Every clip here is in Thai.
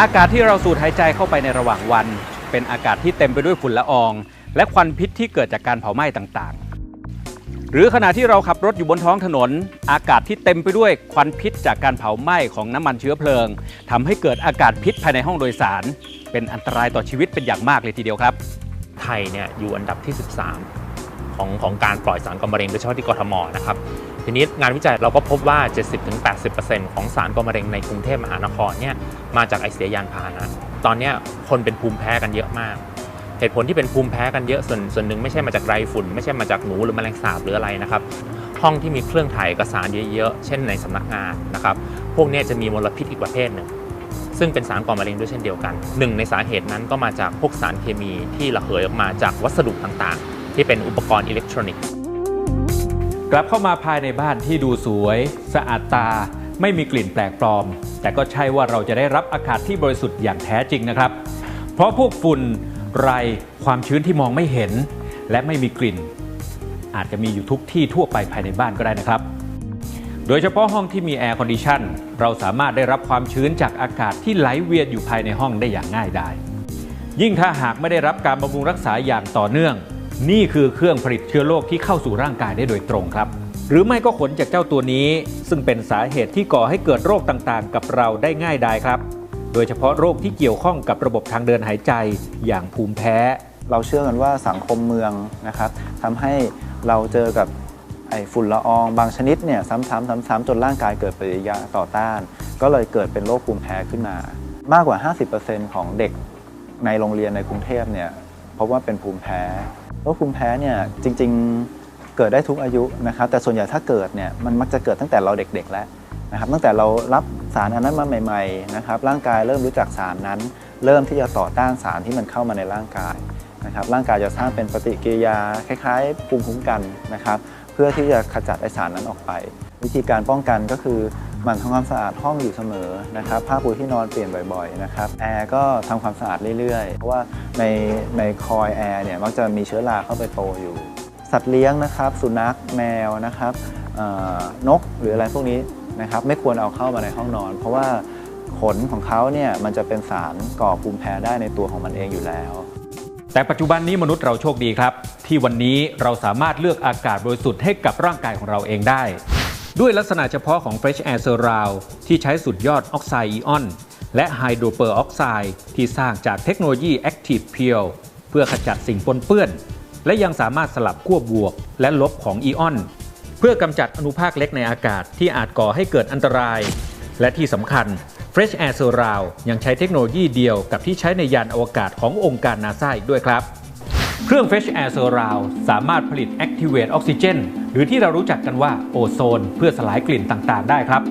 อากาศที่เราสูดหายใจเข้าไปในระหว่างวัน เป็นอากาศที่เต็มไปด้วยฝุ่นละออง และควันพิษที่เกิดจากการเผาไหม้ต่างๆ หรือขณะที่เราขับรถอยู่บนท้องถนน อากาศที่เต็มไปด้วยควันพิษจากการเผาไหม้ของน้ำมันเชื้อเพลิงทำให้เกิดอากาศพิษภายในห้องโดยสาร เป็นอันตรายต่อชีวิตเป็นอย่างมากเลยทีเดียวครับ ไทยเนี่ยอยู่อันดับที่ 13 ของของการปล่อยสารก่อมะเร็งโดยเฉพาะที่กทมนะครับ ทีนี้งานวิจัยเราก็พบว่า 70-80%ของสารก่อมะเร็งในกรุงเทพมหานครเนี่ยมาจากไอเสียยานพาหนะ ตอนนี้คนเป็นภูมิแพ้กันเยอะมาก เหตุผลที่เป็นภูมิแพ้กันเยอะส่วนส่วนหนึ่งไม่ใช่มาจากไรฝุ่น ไม่ใช่มาจากหนูหรือแมลงสาบหรืออะไรนะครับห้องที่มีเครื่องถ่ายเอกสารเยอะๆ เช่นในสำนักงานนะครับ พวกนี้จะมีมลพิษอีกประเภทหนึ่ง ซึ่งเป็นสารก่อมะเร็งด้วยเช่นเดียวกัน หนึ่งในสาเหตุนั้นก็มาจากพวกสารเคมีที่ระเหยออกมาจากวัสดุต่างๆ ที่เป็นอุปกรณ์อิเล็กทรอนิกส์ก ลับเข้ามาภายในบ้านที่ดูสวย สะอาดตา ไม่มีกลิ่นแปลกปลอม แต่ก็ใช่ว่าเราจะได้รับอากาศที่บริสุทธิ์อย่างแท้จริงนะครับ เพราะพวกฝุ่นไรความชื้นที่มองไม่เห็น และไม่มีกลิ่น อาจจะมีอยู่ทุกที่ทั่วไปภายในบ้านก็ได้นะครับ โดยเฉพาะห้องที่มีแอร์คอนดิชันเราสามารถได้รับความชื้นจากอากาศที่ไหลเวียนอยู่ภายในห้องได้อย่างง่ายดายยิ่งถ้าหากไม่ได้รับการบำรุงรักษาอย่างต่อเนื่อง นี่คือเครื่องผลิตเชื้อโรคที่เข้าสู่ร่างกายได้โดยตรงครับ หรือไม่ก็ขนจากเจ้าตัวนี้ ซึ่งเป็นสาเหตุที่ก่อให้เกิดโรคต่างๆ กับเราได้ง่ายดายครับ โดยเฉพาะโรคที่เกี่ยวข้องกับระบบทางเดินหายใจอย่างภูมิแพ้ เราเชื่อกันว่าสังคมเมืองนะครับทำให้เราเจอกับไอ้ฝุ่นละอองบางชนิดเนี่ยซ้ำๆซ้ำๆจนร่างกายเกิดปฏิกิริยาต่อต้าน ก็เลยเกิดเป็นโรคภูมิแพ้ขึ้นมา มากกว่า 50%ของเด็กในโรงเรียนในกรุงเทพเนี่ย พบว่าเป็นภูมิแพ้โรคภูมิแพ้เนี่ยจริงๆเกิดได้ทุกอายุนะครับแต่ส่วนใหญ่ถ้าเกิดเนี่ยมันมักจะเกิดตั้งแต่เราเด็กๆแล้วนะครับตั้งแต่เรารับสารอันนั้นมาใหม่ๆนะครับร่างกายเริ่มรู้จักสารนั้น เริ่มที่จะต่อต้านสารที่มันเข้ามาในร่างกาย นะครับร่างกายจะสร้างเป็นปฏิกิริยาคล้ายๆภูมิคุ้มกันนะครับเพื่อที่จะขจัดไอสารนั้นออกไป วิธีการป้องกันก็คือหมั่นทำความสะอาดห้องอยู่เสมอนะครับผ้าปูที่นอนเปลี่ยนบ่อยๆนะครับแอร์ก็ทำความสะอาดเรื่อยๆ เพราะว่าในในคอยแอร์เนี่ยมักจะมีเชื้อราเข้าไปโตอยู่ สัตว์เลี้ยงนะครับ สุนัขแมวนะครับนกหรืออะไรพวกนี้นะครับไม่ควรเอาเข้ามาในห้องนอน เพราะว่าขนของเขาเนี่ยมันจะเป็นสารก่อภูมิแพ้ได้ในตัวของมันเองอยู่แล้ว แต่ปัจจุบันนี้มนุษย์เราโชคดีครับ ที่วันนี้เราสามารถเลือกอากาศบริสุทธิ์ให้กับร่างกายของเราเองได้ ด้วยลักษณะเฉพาะของ Fresh Air Surround ที่ใช้สุดยอดออกไซด์อิออน และไฮโดรเปอร์ออกไซด์ที่สร้างจากเทคโนโลยี Active Pure เพื่อขจัดสิ่งปนเปื้อน และยังสามารถสลับขั้วบวกและลบของอีออน เพื่อกำจัดอนุภาคเล็กในอากาศที่อาจก่อให้เกิดอันตราย และที่สำคัญ Fresh Air Surround ยังใช้เทคโนโลยีเดียวกับที่ใช้ในยานอวกาศขององค์การนาซาอีกด้วยครับ เครื่อง Fresh Air Surround สามารถผลิต Activate Oxygen หรือที่เรารู้จักกันว่าโอโซน เพื่อสลายกลิ่นต่างๆ ได้ครับ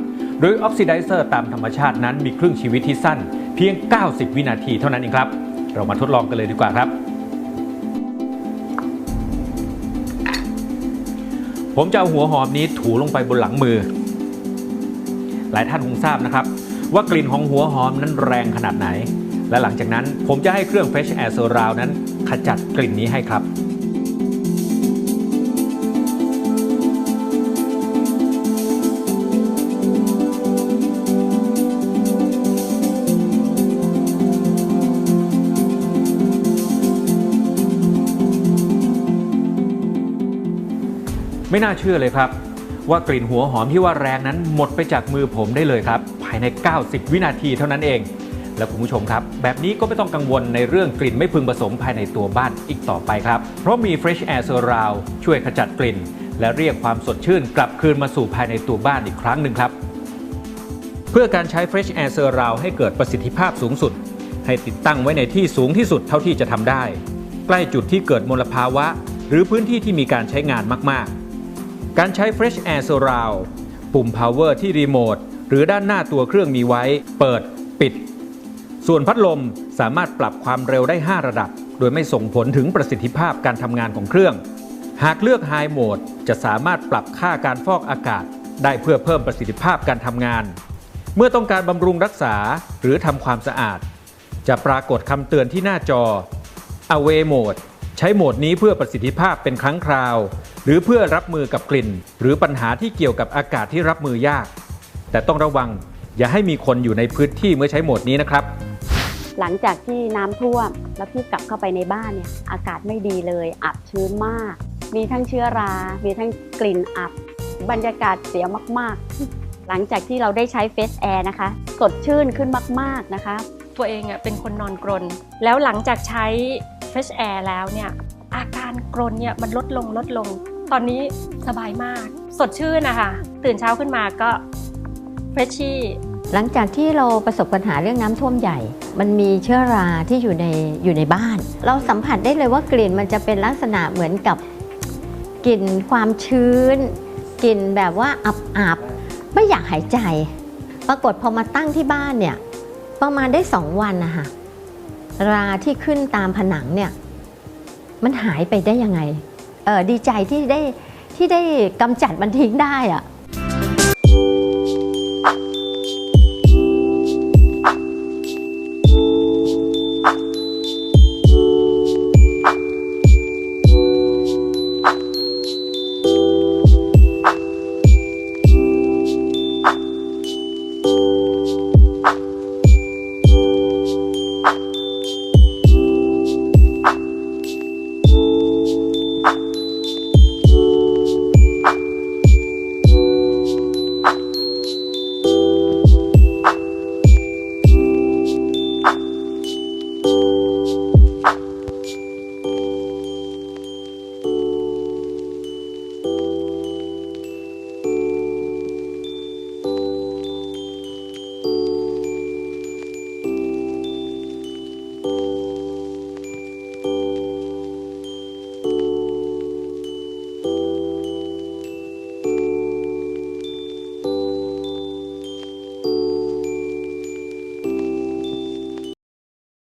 โดยออกซิไดเซอร์ตามธรรมชาตินั้นมีครึ่งชีวิตที่สั้น เพียง 90 วินาทีเท่านั้นเองครับ เรามาทดลองกันเลยดีกว่าครับ ผมจะเอาหัวหอมนี้ถูลงไปบนหลังมือ หลายท่านคงทราบนะครับ ว่ากลิ่นของหัวหอมนั้นแรงขนาดไหน และหลังจากนั้นผมจะให้เครื่อง Fresh Air Surround นั้น ขจัดกลิ่นนี้ให้ครับไม่น่าเชื่อเลยครับ ว่ากลิ่นหัวหอมที่ว่าแรงนั้นหมดไปจากมือผมได้เลยครับายใน 90 วินาทีเท่านั้นเอง และคุณผู้ชมครับ แบบนี้ก็ไม่ต้องกังวลในเรื่องกลิ่นไม่พึงผสมภายในตัวบ้านอีกต่อไปครับ เพราะมี Fresh Air Surround ช่วยขจัดกลิ่น และเรียกความสดชื่นกลับคืนมาสู่ภายในตัวบ้านอีกครั้งหนึ่งครับ เพื่อการใช้ Fresh Air Surround ให้เกิดประสิทธิภาพสูงสุด ให้ติดตั้งไว้ในที่สูงที่สุดเท่าที่จะทำได้ ใกล้จุดที่เกิดมลภาวะ หรือพื้นที่ที่มีการใช้งานมาก ๆ การใช้ Fresh Air Surround ปุ่ม Power ที่รีโมท หรือด้านหน้าตัวเครื่องมีไว้ เปิดปิด ส่วนพัดลมสามารถปรับความเร็วได้ 5 ระดับ โดยไม่ส่งผลถึงประสิทธิภาพการทำงานของเครื่อง หากเลือก High Mode จะสามารถปรับค่าการฟอกอากาศ ได้เพื่อเพิ่มประสิทธิภาพการทำงาน เมื่อต้องการบำรุงรักษาหรือทำความสะอาด จะปรากฏคำเตือนที่หน้าจอ Away Mode ใช้โหมดนี้เพื่อประสิทธิภาพเป็นครั้งคราว หรือเพื่อรับมือกับกลิ่น หรือปัญหาที่เกี่ยวกับอากาศที่รับมือยาก แต่ต้องระวังอย่าให้มีคนอยู่ในพื้นที่เมื่อใช้โหมดนี้นะครับ หลังจากที่น้ำท่วมแล้วพี่กลับเข้าไปในบ้านเนี่ยอากาศไม่ดีเลยอับชื้นมาก มีทั้งเชื้อรา มีทั้งกลิ่นอับ บรรยากาศเสียมาก ๆ หลังจากที่เราได้ใช้เฟสแอร์นะคะ สดชื่นขึ้นมาก ๆนะคะ ตัวเองอะเป็นคนนอนกรน แล้วหลังจากใช้ Fresh Air แล้วเนี่ยอาการกรนเนี่ยมันลดลงลดลง ตอนนี้สบายมาก สดชื่นนะคะตื่นเช้าขึ้นมาก็ เฟชชี่หลังจากที่เราประสบปัญหาเรื่องน้ำท่วมใหญ่ มันมีเชื้อราที่อยู่ในอยู่ในบ้าน เราสัมผัสได้เลยว่ากลิ่นมันจะเป็นลักษณะเหมือนกับกลิ่นความชื้นกลิ่นแบบว่าอับอับไม่อยากหายใจ ปรากฏพอมาตั้งที่บ้านเนี่ยประมาณได้สองวันนะคะราที่ขึ้นตามผนังเนี่ยมันหายไปได้ยังไงเออดีใจที่ได้ที่ได้กำจัดมันทิ้งได้อะ